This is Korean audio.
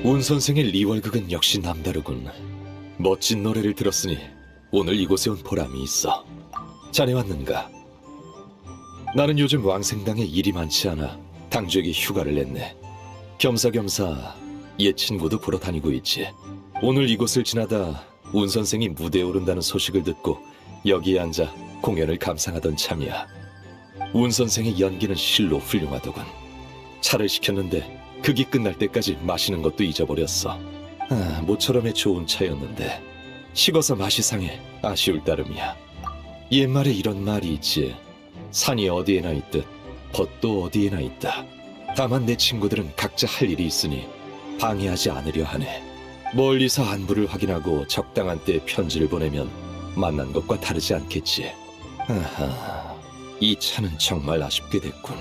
운 선생의 리월극은 역시 남다르군. 멋진 노래를 들었으니 오늘 이곳에 온 보람이 있어. 자네 왔는가? 나는 요즘 왕생당에 일이 많지 않아 당주에게 휴가를 냈네. 겸사겸사 옛 친구도 보러 다니고 있지. 오늘 이곳을 지나다 운 선생이 무대에 오른다는 소식을 듣고 여기에 앉아 공연을 감상하던 참이야. 운 선생의 연기는 실로 훌륭하더군. 차를 시켰는데 극이 끝날 때까지 마시는 것도 잊어버렸어. 아, 모처럼의 좋은 차였는데 식어서 맛이 상해 아쉬울 따름이야. 옛말에 이런 말이 있지. 산이 어디에나 있듯 벗도 어디에나 있다. 다만 내 친구들은 각자 할 일이 있으니 방해하지 않으려 하네. 멀리서 안부를 확인하고 적당한 때에 편지를 보내면 만난 것과 다르지 않겠지. 아하, 이 차는 정말 아쉽게 됐군.